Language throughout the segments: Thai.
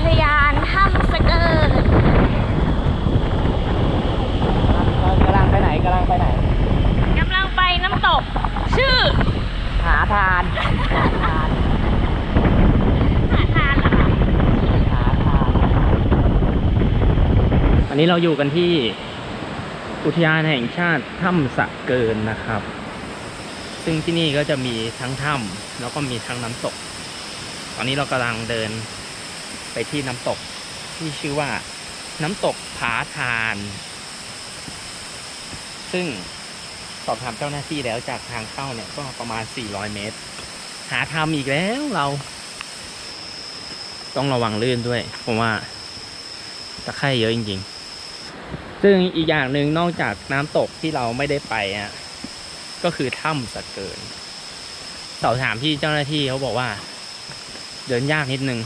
ทยานถ้ำสะเกิดกำลังไปไหนกำลังไปไหนกำลังไปน้ำตก ชื่อ หาทาน หาทาน หาทานเหรอคะหาทาน อันนี้เราอยู่กันที่อุทยานแห่งชาติถ้ำสะเกินนะครับ ซึ่งที่นี่ก็จะมีทั้งถ้ำแล้วก็มีทั้งน้ำตก ตอนนี้เรากำลังเดิน ไปที่น้ำตกที่ชื่อว่าน้ำตกผาทาน ซึ่งสอบถามเจ้าหน้าที่แล้วจากทางเข้าเนี่ยก็ประมาณ 400 เมตร หาทำอีกแล้วเรา ต้องระวังลื่นด้วยผมว่าตะไคร่เยอะจริง ๆ ซึ่งอีกอย่างหนึ่งนอกจากน้ำตกที่เราไม่ได้ไปอะก็คือถ้ำสะเกินสอบถามที่เจ้าหน้าที่เขาบอกว่า เดินยากนิดนึง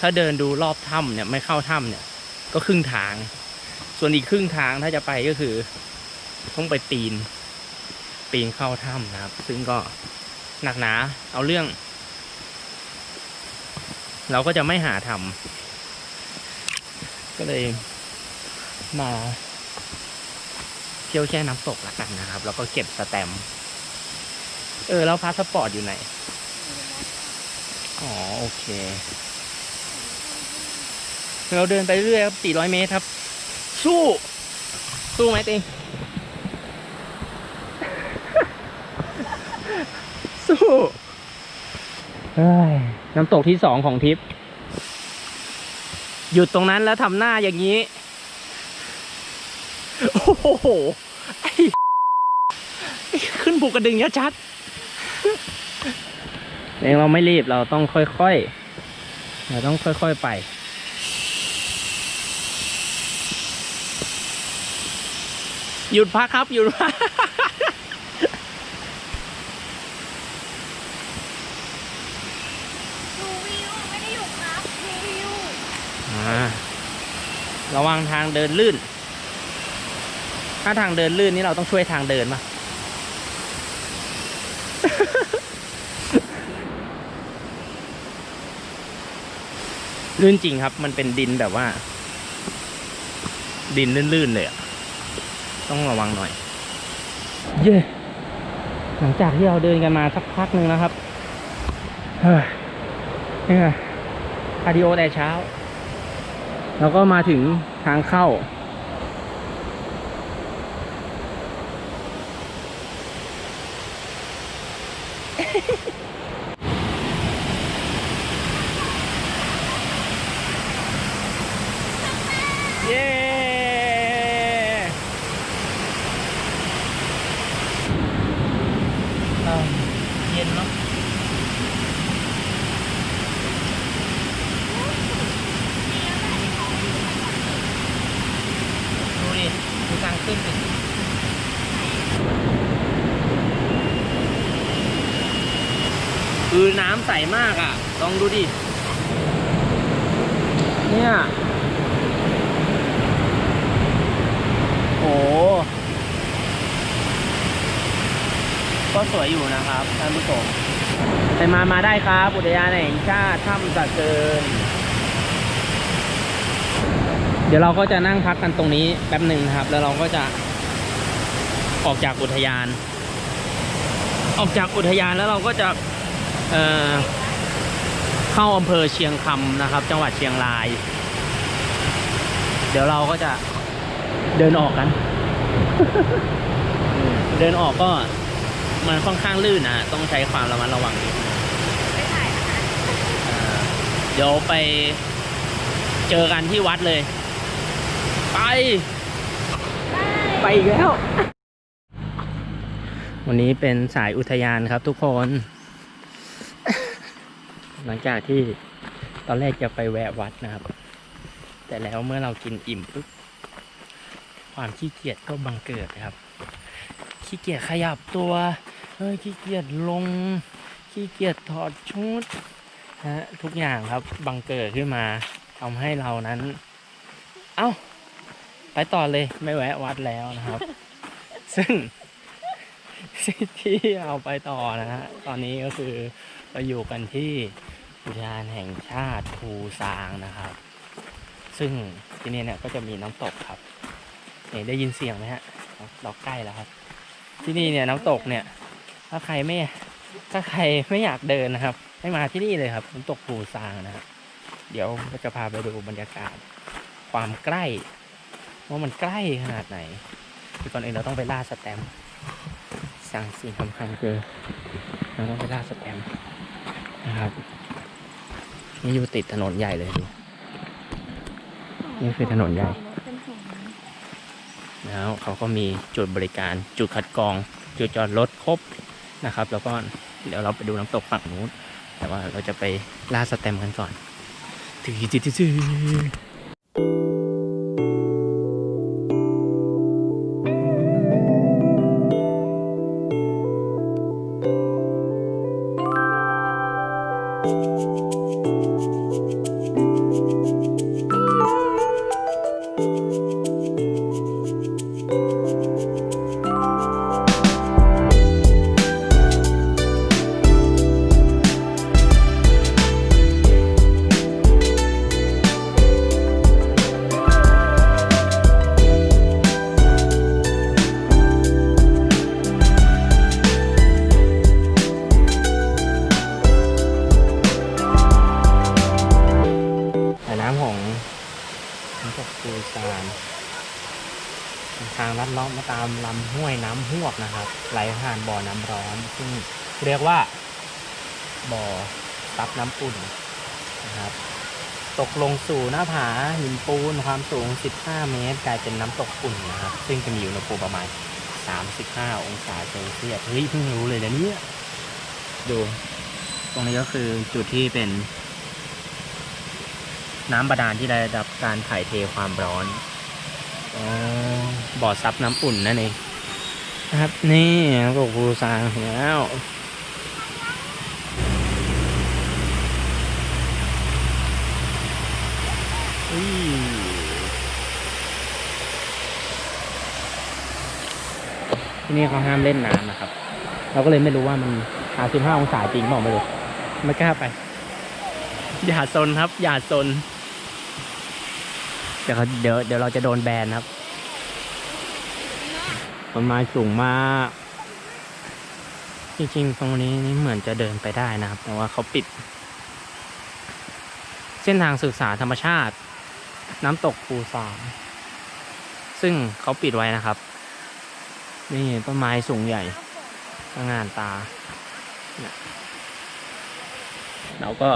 ถ้าเดินดูรอบถ้ำเนี่ยไม่เข้าถ้ำเนี่ย ก็ครึ่งทาง ส่วนอีกครึ่งทางถ้าจะไปก็คือ ต้องไปปีน ปีนเข้าถ้ำนะครับ ซึ่งก็หนักหนาเอาเรื่อง เราก็จะไม่หาทำก็เลยมาเที่ยวแช่น้ำตกละกันนะครับ แล้วก็เก็บสแตมเออ แล้วพาสปอร์ตอยู่ไหน อ๋อ โอเค เราเดินไปเรื่อยครับ 400 เมตรครับ สู้ สู้ไหมติงสู้เฮ้ยน้ำตกที่สองของทริป หยุดตรงนั้นแล้วทำหน้าอย่างนี้ โอ้โห ไอ้ขึ้นบุกกระดึงเนี้ยชัดเองเราไม่รีบเราต้องค่อยๆ เราต้องค่อยๆไป หยุดพักครับ หยุดพักดูวิวไม่ได้อยู่ครับดูวิวอ่าระวังทางเดินลื่น ถ้าทางเดินลื่นนี่เราต้องช่วยทางเดินมา ลื่นจริงครับ มันเป็นดินแบบว่า ดินลื่นๆเลยอะ ต้องระวังหน่อย เย้หลังจากที่เราเดินกันมาสักพักหนึ่งนะครับเฮ้ยนี่ไงคาร์ดิโอแต่เช้า แล้วก็มาถึงทางเข้าเย้เอ้าเย็นเนาะ ดูดิดูทางขึ้นดิคือน้ำใส มากอะ ลองดูดิ เนี่ย โอ้ก็สวยอยู่นะครับท่านผู้ชมไปมามาได้ครับ อุทยานแห่งชาติถ้ำสะเกิน เดี๋ยวเราก็จะนั่งพักกันตรงนี้แป๊บหนึ่งนะครับ แล้วเราก็จะออกจากอุทยาน ออกจากอุทยานแล้วเราก็จะ เอ่อเข้าอำเภอเชียงคำนะครับ จังหวัดเชียงราย เดี๋ยวเราก็จะเดินออกกัน เดินออกก็มันค่อนข้างลื่นนะต้องใช้ความระมัดระวังนิดนึงไม่ถ่ายนะคะเอ่อเดี๋ยวไปเจอกันที่วัดเลย ไป ไปอีกแล้ว วันนี้เป็นสายอุทยานครับทุกคน หลังจากที่ตอนแรกจะไปแวะวัดนะครับ แต่แล้วเมื่อเรากินอิ่มปุ๊บความขี้เกียจก็บังเกิดครับ ขี้เกียจขยับตัวเฮ้ยขี้เกียจลงขี้เกียจถอดชุดฮะทุกอย่างครับบังเกิดขึ้นมาทำให้เรานั้น เอ้า ไปต่อเลยไม่แวะวัดแล้วนะครับ ซึ่งสิ่งที่เราไปต่อนะฮะตอนนี้ก็คือเราอยู่กันที่ อุทยานแห่งชาติภูซางนะครับ ซึ่งที่นี่เนี่ยก็จะมีน้ำตกครับเนี่ยได้ยินเสียงไหมฮะเราใกล้แล้วครับ ที่นี่เนี่ยน้ำตกเนี่ย ถ้าใครไม่ถ้าใครไม่อยากเดินนะครับ ให้มาที่นี่เลยครับน้ำตกภูซางนะครับเดี๋ยวก็จะพาไปดูบรรยากาศ ความใกล้ว่ามันใกล้ขนาดไหนคือก่อนอื่นเราต้องไปล่าสแตมสั่งสิ่งสำคัญคือเราต้องไปล่าสแตมนะครับ นี่อยู่ติดถนนใหญ่เลยดู นี่คือถนนใหญ่ แล้วเขาก็มีจุดบริการจุดคัดกรอง จุดจอดรถครบนะครับ แล้วก็เดี๋ยวเราไปดูน้ำตกฝั่งนู้นแต่ว่าเราจะไปล่าสแตมป์กันก่อนถือถือถือ น้ำหวกนะครับ ไหลผ่านบ่อน้ำร้อน ซึ่งเรียกว่า บ่อซับน้ำอุ่นนะครับ ตกลงสู่หน้าผาหินปูนความสูง 15 เมตร กลายเป็นน้ำตกอุ่นนะครับ ซึ่งจะมีอุณหภูมิประมาณ 35 องศาเซลเซียสเฮ้ยเพิ่งรู้เลยนะเนี่ยดู ตรงนี้ก็คือจุดที่เป็นน้ำบาดาลที่ได้รับการถ่ายเทความร้อนอบ่อซับน้ำอุ่นนั่นเอง นะครับ นี่น้ำตกภูซางแล้วที่นี่เขาห้ามเล่นน้ำนะครับ เราก็เลยไม่รู้ว่ามัน35องศาจริงเปล่าไม่รู้ไม่กล้าไป อย่าซนครับ อย่าซนเดี๋ยวเขาเดี๋ยวเดี๋ยวเราจะโดนแบนครับ ต้นไม้สูงมาก จริงๆ ตรงนี้นี่เหมือนจะเดินไปได้นะครับ แต่ว่าเขาปิด เส้นทางศึกษาธรรมชาติ น้ำตกภูสามซึ่งเขาปิดไว้นะครับ นี่ต้นไม้สูงใหญ่ตระหงานตาเนี่ยเราก็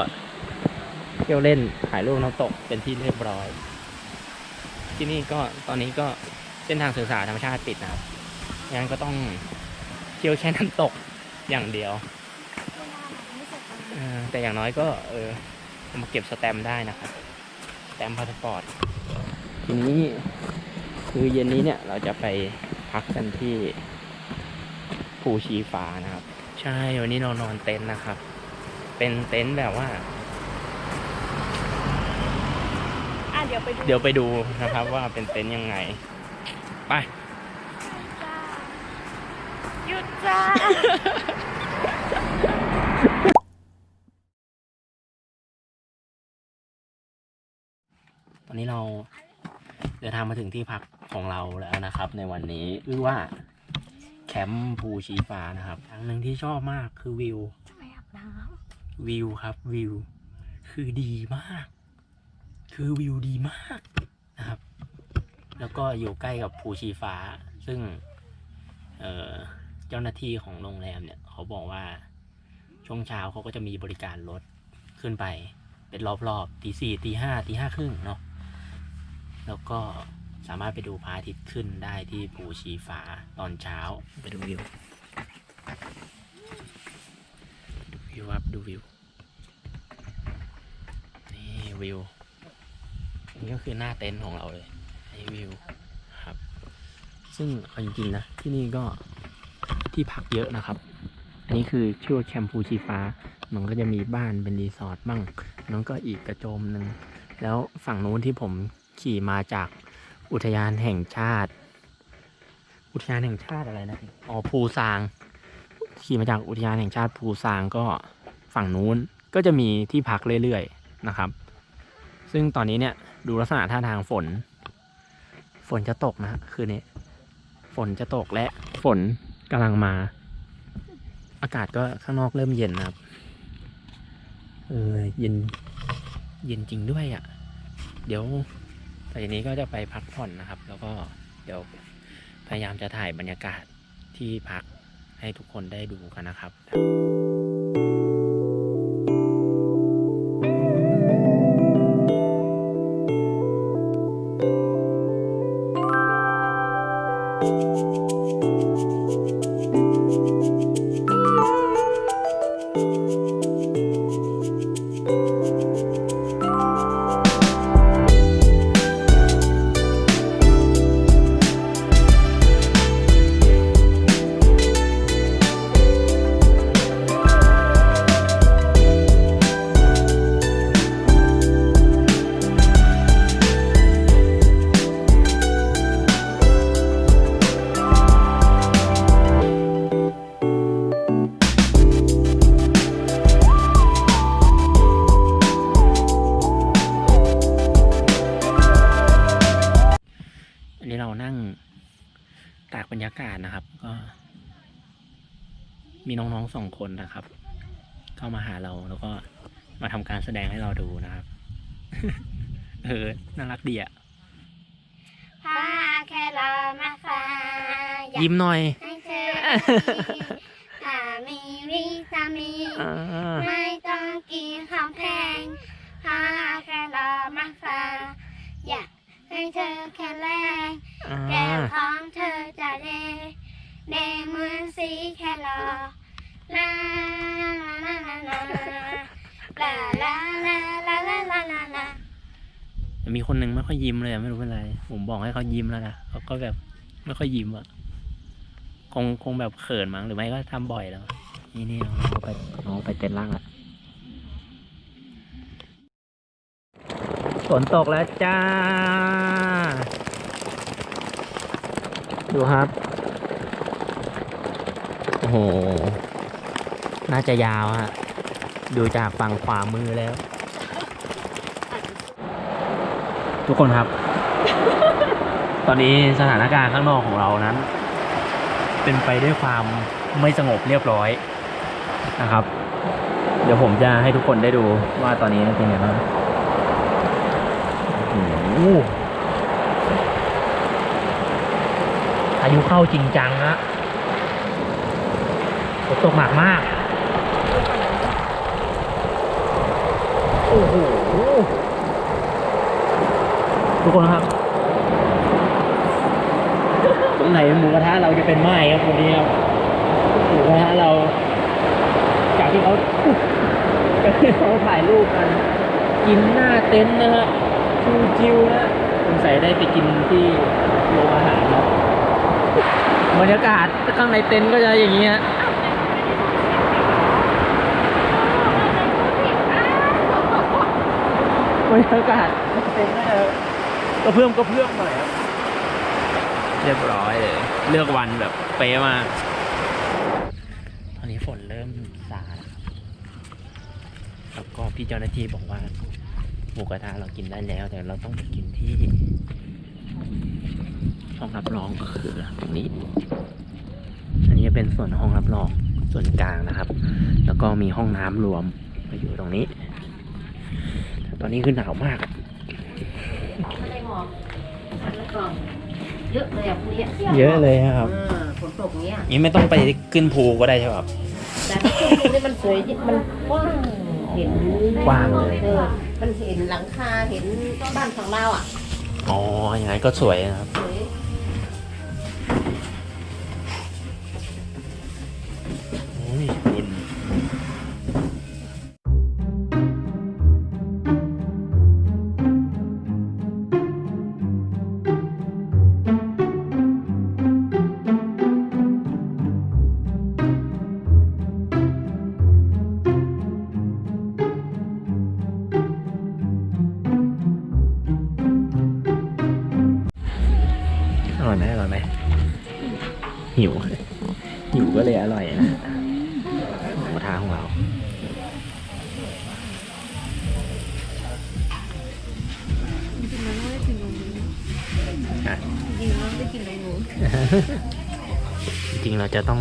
เที่ยวเล่นถ่ายรูปน้ำตกเป็นที่เรียบร้อย ที่นี่ก็ตอนนี้ก็เส้นทางศึกษาธรรมชาติปิดนะครับ งั้นก็ต้องเที่ยวแค่น้ำตกอย่างเดียวเออแต่อย่างน้อยก็เออเอามาเก็บสแตมป์ได้นะครับสแตมป์พาสปอร์ตทีนี้คือเย็นนี้เนี่ยเราจะไปพักกันที่ภูชีฟ้านะครับ ใช่วันนี้เรานอนเต็นท์นะครับ เป็นเต็นท์แบบว่าอะเดี๋ยวไปดูเดี๋ยวไปดูนะครับว่าเป็นเต็นท์ยังไง ไป จ้าหยุด จ้า ตอนนี้เราเดินทางมาถึงที่พักของเราแล้วนะครับ ในวันนี้ชื่อว่าแคมป์ภูชีฟ้านะครับทางหนึ่งที่ชอบมากคือวิวทำไมอาบน้วิวครับวิว คือดีมาก คือวิวดีมากนะครับ แล้วก็อยู่ใกล้กับภูชีฟ้า ซึ่ง เอ่อเจ้าหน้าที่ของโรงแรมเนี่ย เขาบอกว่าช่วงเช้าเขาก็จะมีบริการรถขึ้นไป เป็นรอบๆตีสี่ตีห้าตีห้าครึ่งเนาะแล้วก็สามารถไปดูพระอาทิตย์ขึ้นได้ที่ภูชีฟ้าตอนเช้าไปดูวิวดูวิวครับดูวิวนี่วิวนี่ก็คือหน้าเต็นท์ของเราเลยนี่วิวครับ ซึ่งเอาจริงๆนะที่นี่ก็ ที่พักเยอะนะครับ อันนี้คือชื่อว่าแคมปูชีฟ้า มันก็จะมีบ้านเป็นรีสอร์ทบ้างนั้นก็อีกกระโจมหนึ่ง แล้วฝั่งนู้นที่ผมขี่มาจากอุทยานแห่งชาติ อุทยานแห่งชาติอะไรนะอ๋อภูซาง ขี่มาจากอุทยานแห่งชาติภูซางก็ฝั่งนู้นก็จะมีที่พักเรื่อยๆนะครับ ซึ่งตอนนี้เนี่ยดูลักษณะท่าทางฝน ฝนจะตกนะฮะคืนนี้ ฝนจะตกและฝน กำลังมา อากาศก็ข้างนอกเริ่มเย็นนะครับ เออเย็น เย็นจริงด้วยอะ่ะ เดี๋ยวต่อจากนี้ก็จะไปพักผ่อนนะครับ แล้วก็เดี๋ยวพยายามจะถ่ายบรรยากาศที่พักให้ทุกคนได้ดูกันนะครับ องๆสองคนนะครับเข้ามาหาเราแล้วก็มาทำการแสดงให้เราดูนะครับ เออน่ารักดีอะพาแค่รอมาฟ้าอยากยิ้มหน่อยให้เธอมีถ้ามีวิตามินอ่า ไม่ต้องกินของแพง คนหนึ่งไม่ค่อยยิ้มเลยอะไม่รู้เป็นไร ผมบอกให้เขายิ้มแล้วนะเขาก็แบบไม่ค่อยยิ้มอะคงคงแบบเขินมั้งหรือไม่ก็ทำบ่อยแล้ว นี่นี่น้องเขาไปน้องไปเต้นล่างละฝนตกแล้วจ้า ดูครับโอ้โห น่าจะยาวฮะ ดูจากฝั่งขวามือแล้ว ทุกคนครับ ตอนนี้สถานการณ์ข้างนอกของเรานั้น เป็นไปด้วยความไม่สงบเรียบร้อยนะครับ เดี๋ยวผมจะให้ทุกคนได้ดูว่าตอนนี้เป็นยังไงบ้างโอ้โหอายุเข้าจริงจังฮะฝนตกหนักมาก โอ้โห ทุกคนครับตรงไหนหมูกระทะเราจะเป็นไหม้ครับวันนี้ครับหมูกระทะเรา จากที่เขาจากที่เขาถ่ายรูปกัน กินหน้าเต็นท์นะฮะชิวนะสงสัยได้ไปกินที่โรงอาหารครับบรรยากาศข้างในเต็นท์ก็จะอย่างนี้ฮะบรรยากาศเต็นท์ก็จะ ก็เพิ่มก็เพิ่มหน่อยครับ เรียบร้อยเลย เลือกวันแบบเป๊ะมากตอนนี้ฝนเริ่มซาแล้วครับแล้วก็พี่เจ้าหน้าที่บอกว่าหมูกระทะเรากินได้แล้ว แต่เราต้องไปกินที่ห้องรับรองก็คือตรงนี้ อันนี้เป็นส่วนห้องรับรองส่วนกลางนะครับ แล้วก็มีห้องน้ำรวมมาอยู่ตรงนี้ ตอนนี้คือหนาวมาก ไม่ได้หมอกแล้วก็เยอะเลยอะพวกเนี้ยเยอะเลยครับอ่าฝนตกอย่างเงี้ยนี้ไม่ต้องไปขึ้นภูก็ได้ใช่ไหมครับ แต่ที่ดูนี่มันสวยมันกว้างเห็นกว้างเลยเออมันเห็นหลังคาเห็นบ้านของเราอะอ๋ออย่างนั้นก็สวยนะครับสวย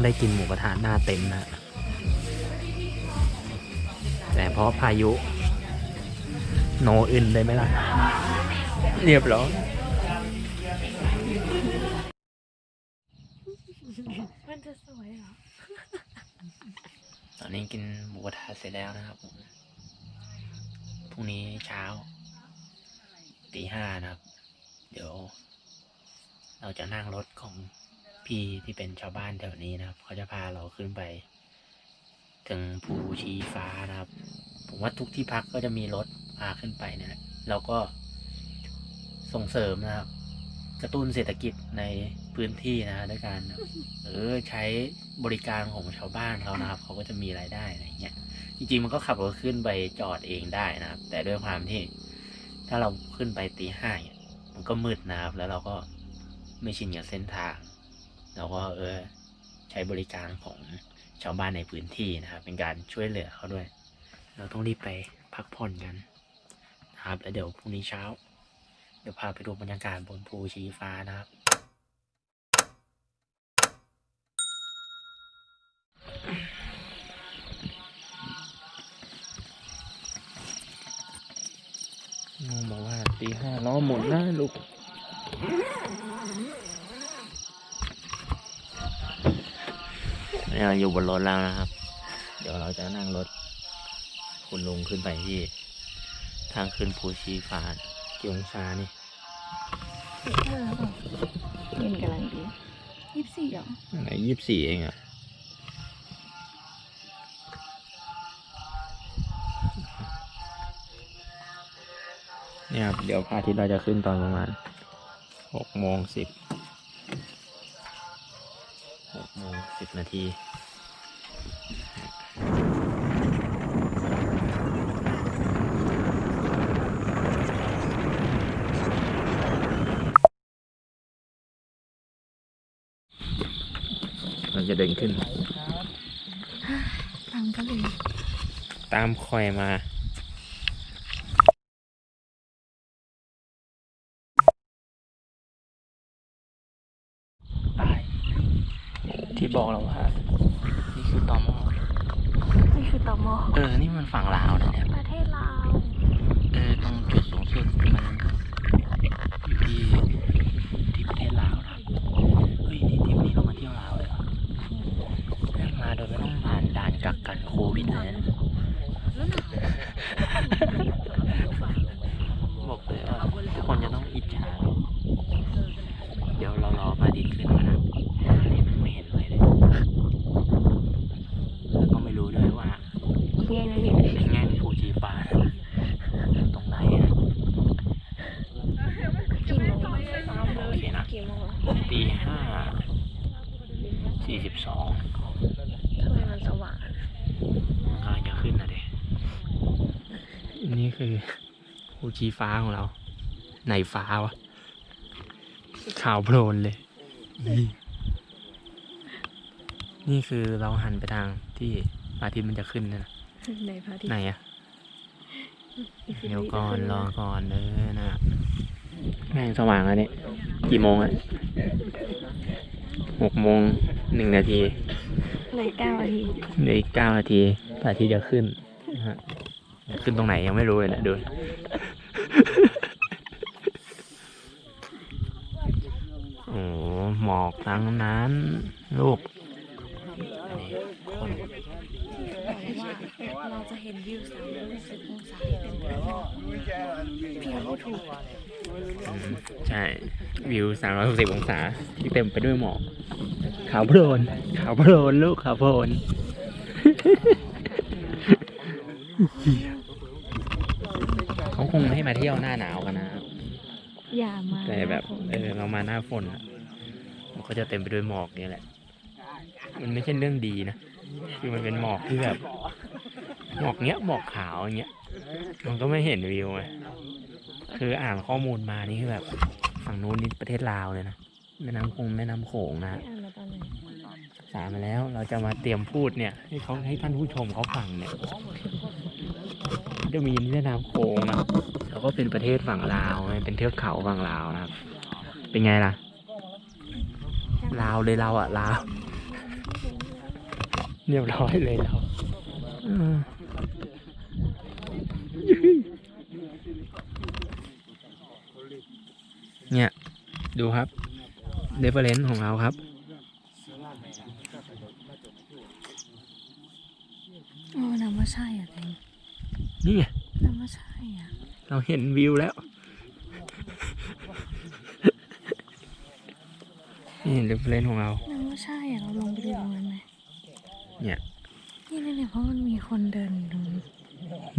ได้กินหมูกระทะหน้าเต็มนะ แต่เพราะพายุ โนอื่นเลยไหมล่ะ เรียบร้อยมันจะสวยเหรอ ตอนนี้กินหมูกระทะเสร็จแล้วนะครับผมพรุ่งนี้เช้าตีห้านะครับ เดี๋ยว เราจะนั่งรถของ พี่ที่เป็นชาวบ้านแถวนี้นะครับ เขาจะพาเราขึ้นไป ถึงภูชีฟ้านะครับ ผมว่าทุกที่พักก็จะมีรถพาขึ้นไปเนี่ยแหละเราก็ส่งเสริมนะครับ กระตุ้นเศรษฐกิจในพื้นที่นะด้วยการเออใช้บริการของชาวบ้านเขานะครับ เขาก็จะมีรายได้อะไรเงี้ยจริงๆมันก็ขับรถขึ้นไปจอดเองได้นะครับ แต่ด้วยความที่ ถ้าเราขึ้นไปตีห้ามันก็มืดนะครับ แล้วเราก็ไม่ชินกับเส้นทาง เราก็เออใช้บริการของชาวบ้านในพื้นที่นะครับ เป็นการช่วยเหลือเขาด้วย เราต้องรีบไปพักผ่อนกันนะครับแล้วเดี๋ยวพรุ่งนี้เช้า เดี๋ยวพาไปดูบรรยากาศบนภูชีฟ้านะครับน้องบอกว่าตีห้าล้อหมุนนะลูก นี่เราอยู่บนรถแล้วนะครับ เดี๋ยวเราจะนั่งรถ คุณลุงขึ้นไปที่ ทางขึ้นภูชีฟ้ากี่องศานี่เย็นกำลังดียี่สิบสี่หรอไหนยี่สิบสี่เองอะเนี่ยครับเดี๋ยวพระอาทิตย์เราจะขึ้นตอนประมาณหกโมงสิบหกโมง สิบนาทีเราจะเดินขึ้นตามก็เลย ตามคอยมา ตาย ที่บอกเราว่า นี่คือตอมอ นี่คือตอมอ เออ นี่มันฝั่งลาวนะเนี่ย ประเทศลาว เออ ตรงจุดสูงสุดมันอยู่ที่ที่ประเทศลาวนะเฮ้ย นี่ทริปนี้เรามาเที่ยวลาวเลยเหรอแม่งมาโดยไม่ต้องผ่านด่านกักกันโควิดเลยนะ บอกเลยว่าทุกคนจะต้องอิจฉา เดี๋ยวเรารอพระอาทิตย์ขึ้นมานะนี่มันไม่เห็นเลยเลยแล้วก็ไม่รู้ด้วยว่าเย็นเลยไอ้แง่งภูชีฟ้าตรงไหนอะกี่โมงโอเคนะกี่โมงตีห้าสี่สิบสองทำไมมันสว่างกำลังจะขึ้นนะเด็นี่คือภูชีฟ้าของเรา ไหนฟ้าวะ ขาวโพลนเลยนี่นี่คือเราหันไปทางที่พระอาทิตย์มันจะขึ้นเนยนะในพระอาทิตไหนย์อะเดี๋ยวก่อนรอก่อนเด้อนะแม่งสว่างแล้วนี่กี่โมงอะหกโมงหนึ่งนาทีเลยเก้านาทีเหลืออีกเก้านาทีพระอาทิตย์จะขึ้นนะฮะขึ้นตรงไหนยังไม่รู้เลยนะดู โอ้ หมอกทั้งนั้นลูกนี่คนว่าเราจะเห็นวิวสามร้อยหกสิบองศาที่เต็มไปด้วยหมอกพี่เขาพูดถูกอืมใช่ วิว360องศาที่เต็มไปด้วยหมอกขาวโพลนขาวโพลนลูกขาวโพลนเขาคงไม่ให้มาเที่ยวหน้าหนาวกันนะอย่ามาแต่แบบเออเรามาหน้าฝนอะมัน ก็จะเต็มไปด้วยหมอกนี่แหละ มันไม่ใช่เรื่องดีนะ คือมันเป็นหมอกที่แบบ หมอกเนี้ยหมอกขาวอย่างเงี้ย มันก็ไม่เห็นวิวไง คืออ่านข้อมูลมานี่คือแบบ ฝั่งนู้นนี่ประเทศลาวเลยนะ แม่น้ำคงแม่น้ำโขงนะไม่อ่านมาตอนไหนสารมาแล้วเราจะมาเตรียมพูดเนี่ย ให้เขาให้ท่านผู้ชมเขาฟังเนี่ย จะมีแม่น้ำโขงนะแล้วก็เป็นประเทศฝั่งลาวไงเป็นเทือกเขาฝั่งลาวนะครับ เป็นไงล่ะ ลาวเลยเราอะลาวเรียบร้อยเลยเราเออเนี่ย ดูครับเดฟเฟอเรนซ์ของเราครับโอ้น้ำว่าใช่อะเองนี่ไงน้ำว่าใช่อะ เราเห็นวิวแล้ว เดฟเฟอเรนซ์ของเราน้ำว่าใช่อะเราลงไปดูตรงนั้นไหมเนี่ย นี่นี่เนี่ยเพราะมันมีคนเดินอยู่ตรงนี้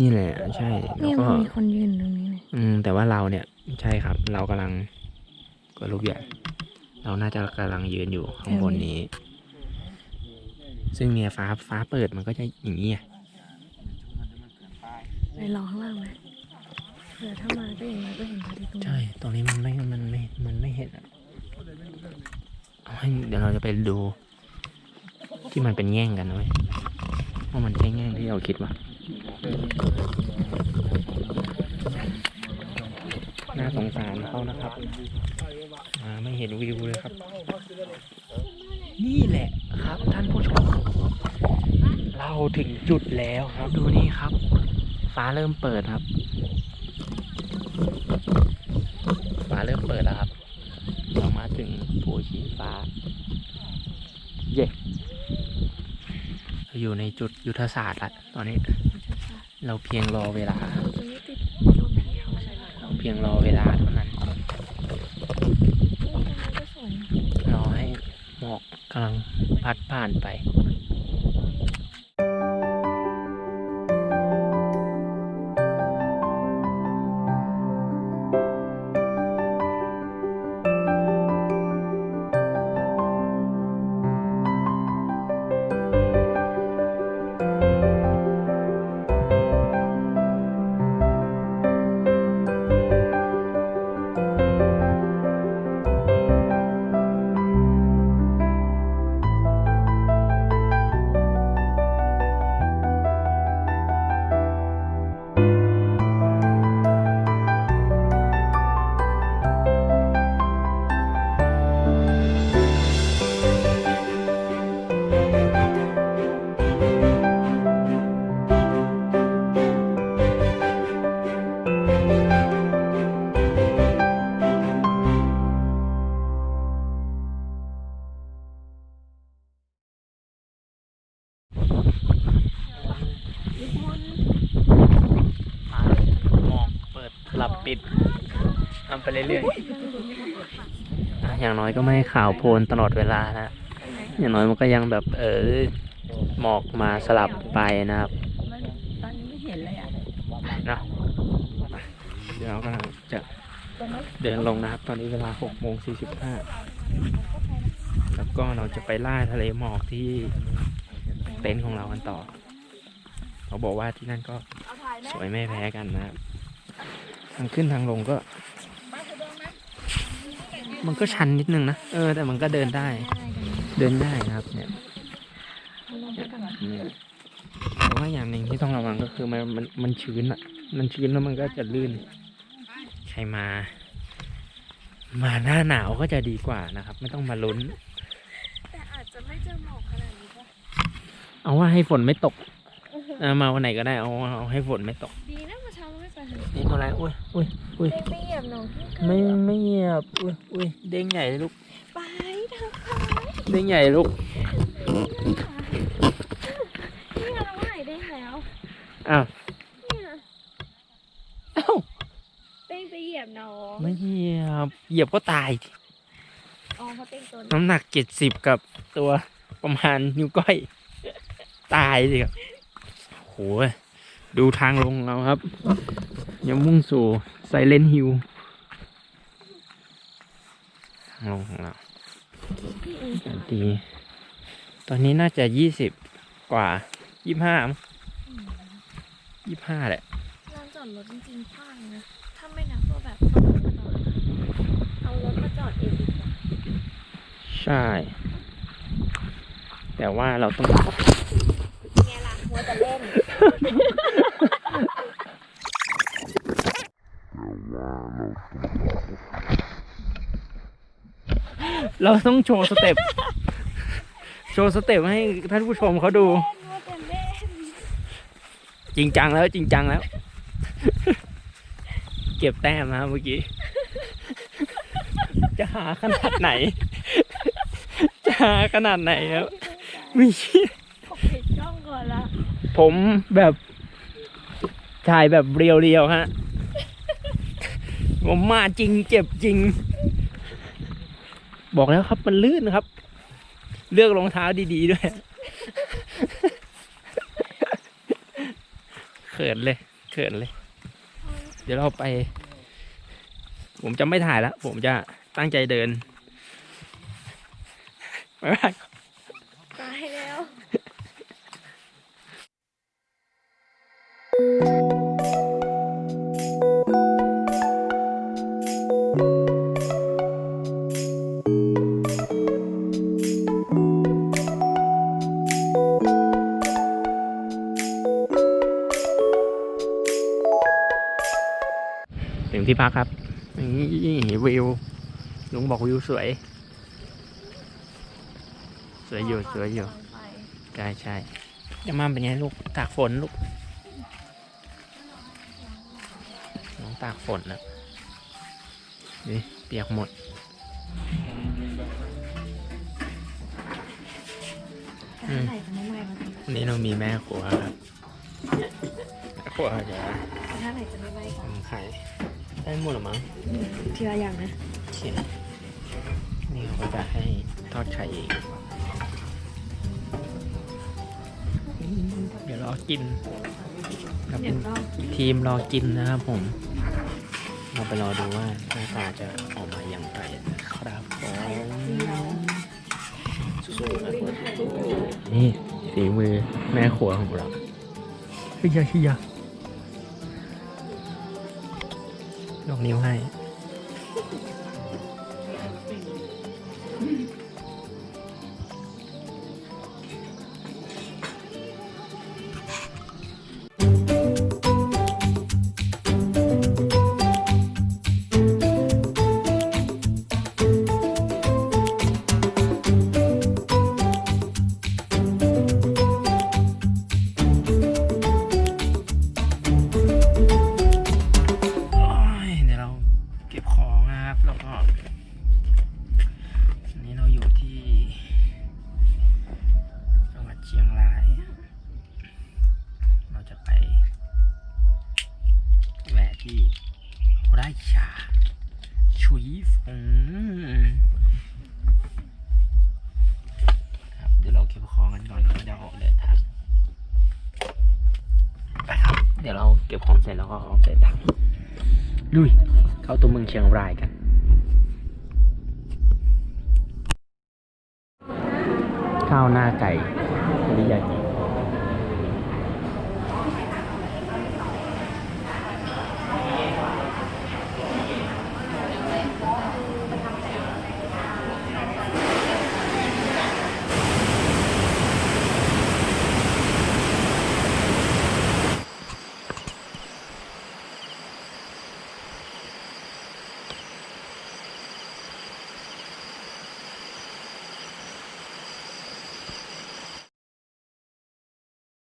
นี่แหละใช่แล้วนี่ก็ มันมีคนยืนตรงนี้เนี่ยอืมแต่ว่าเราเนี่ยใช่ครับ เรากำลังกดลูกใหญ่เราน่าจะกำลังยืนอยู่ข้างบนนี้ ซึ่งเนี่ยฟ้าฟ้าเปิดมันก็จะอย่างนี้ไงไปรอข้างล่างไหมเผื่อถ้ามาก็อย่างไรก็เห็นพอดีตรงนี้ ใช่ตรงนี้มันไม่มันไม่มันไม่เห็นอะ เดี๋ยวเราจะไปดูที่มันเป็นแง่งกันนะเว้ยว่ามันใช่แง่งที่เราคิดว่าน่าสงสารเขานะครับมาไม่เห็นวิวเลยครับ นี่แหละครับท่านผู้ชม เราถึงจุดแล้วครับ ดูนี่ครับ ฟ้าเริ่มเปิดครับ ฟ้าเริ่มเปิดแล้วครับ ถึงภูชีฟ้า เย่เราอยู่ในจุดยุทธศาสตร์ละตอนนี้ เราเพียงรอเวลา เราจะไม่ติดต้นไม้เขาใช่ไหมเราเพียงรอเวลาเท่านั้นตรงนั้นก็สวยนะรอให้หมอกกำลังพัดผ่านไป เรื่อยๆอะอย่างน้อยก็ไม่ข่าวโพลนตลอดเวลานะอย่างน้อยมันก็ยังแบบเออหมอกมาสลับไปนะครับตอนนี้ไม่เห็นเลยอะเนาะเดี๋ยวเรากำลังจะเดินลงนะครับ ตอนนี้เวลา6โมง45แล้วก็เราจะไปล่าทะเลหมอกที่เต็นท์ของเรากันต่อ เขาบอกว่าที่นั่นก็สวยไม่แพ้กันนะครับทางขึ้นทางลงก็ มันก็ชันนิดนึงนะ เออ แต่มันก็เดินได้ เดินได้นะครับเนี่ยเนี่ยแต่ว่าอย่างหนึ่งที่ต้องระวังก็คือมันมันมันชื้นอะ มันชื้นแล้วมันก็จะลื่น ใครมา มาหน้าหนาวก็จะดีกว่านะครับ ไม่ต้องมาลุ้น แต่อาจจะไม่เจอหมอกขนาดนี้ป่ะเอาว่าให้ฝนไม่ตก มาวันไหนก็ได้เอาเอาให้ฝนไม่ตกดี ไม่ไปทะเลนี่ตัวอะไรอุ้ยอุ้ยอุ้ยเด้งไปเหยียบหนูที่เกิดไม่ไม่เหยียบอุ้ยอุ้ยเด้งใหญ่เลยลูกไปทางซ้ายเด้งใหญ่ลูกนี่เราว่าไหนเด้งแล้วอ้าวเนี่ยอ้าวเต้งไปเหยียบน้องไม่เหยียบเหยียบก็ตายอ๋อเขาเต้งตัวนี้น้ำหนักเจ็ดสิบกับตัวประมาณนิ้วก้อย ตายสิครับโหดูทางลงเราครับ ยังมุ่งสู่ไซเลนฮิลทางลงของเราดีตอนนี้น่าจะยี่สิบกว่ายี่ห้ายี่ห้าแหละลานจอดรถจริงๆกว้างนะ ถ้าไม่นับว่าแบบเอารถมาจอดเองดีกว่าใช่ แต่ว่าเราต้องไงล่ะมัวแต่เล่น เเราต้องโชว์สเต็ป โชว์สเต็ปให้ท่านผู้ชมเขาดู จริงจังแล้วจริงจังแล้ว เก็บแต้มนะครับเมื่อกี้ จะหาขนาดไหน จะหาขนาดไหนครับไม่เชื่อผมปิดกล้องก่อนละ ผมแบบถ่ายแบบเรียวๆฮะ ผมมาจริงเจ็บจริง บอกแล้วครับมันลื่นครับ เลือกรองเท้าดีๆด้วยเขินเลยเขินเลย เดี๋ยวเราไป ผมจะไม่ถ่ายแล้วผมจะตั้งใจเดินบ๊ายบายตายแล้ว ถึงที่พักครับนี่วิวลุงบอกวิวสวย สวยอยู่สวยอยู่ไปใช่ใช่ยามาเป็นไงลูกตากฝนลูกน้องตากฝนนะนี่เปียกหมดอืมไหนจะไม่ไหวมาวันนี้เรามีแม่ครัวครับแม่ครัวจะถ้าไหนจะไม่ไหวก่อนทำไข่ ได้หมดหรือมั้งทีละอย่างนะโอเคนี่เขาก็จะให้ทอดไข่เองเดี๋ยวรอกินครับเดี๋ยวก็ทีมรอกินนะครับผม เราไปรอดูว่าหน้าตาจะออกมาอย่างไรนะครับผมนี่ฝีมือแม่ครัวของเราเฮียเฮีย ยกนิ้วให้ แล้วก็ออกเดินทางลุยเข้าตัวเมืองเชียงรายกัน ข้าวหน้าไก่ริยากิ